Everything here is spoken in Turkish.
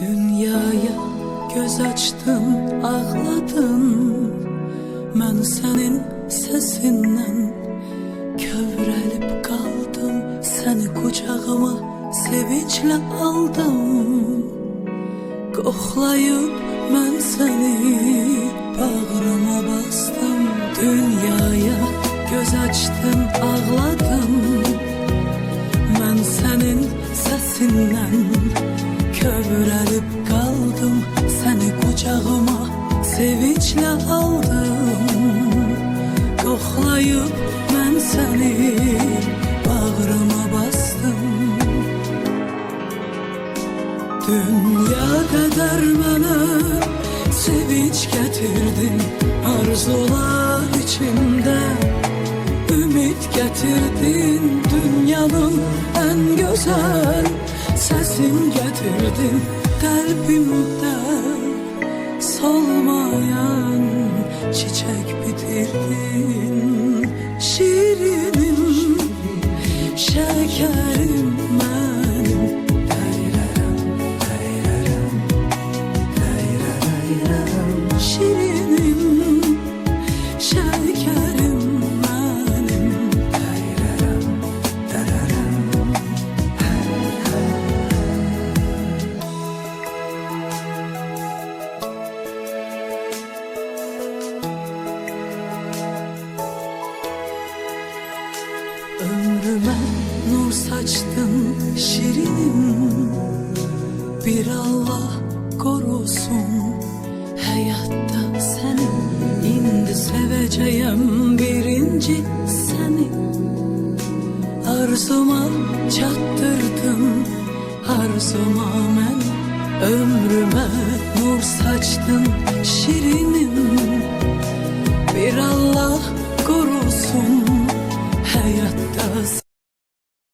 Dünyaya göz açtın, ağladın Ben senin sesinden kövrelip kaldım. Seni kucağıma sevinçle aldım. Koklayıp ben seni bağrıma bastım. Dünyaya göz açtın, ağladın Ben senin sesinden kövrelip kaldım. Seni kucağıma sevinçle aldım. Koklayıp ben seni bağrıma bastım. Dünya kadar bana sevinç getirdin Arzular içimde. Ümit getirdin Dünyanın en güzel sesin getirdin Kalbimde solmayan çiçek bitirdin. Şirinim, Ömrüme nur saçtın şirinim Bir Allah korusun. Hayatta seni indi seveceğim birinci seni. Arzuma çattırdın arzuma men Ömrüme nur saçtın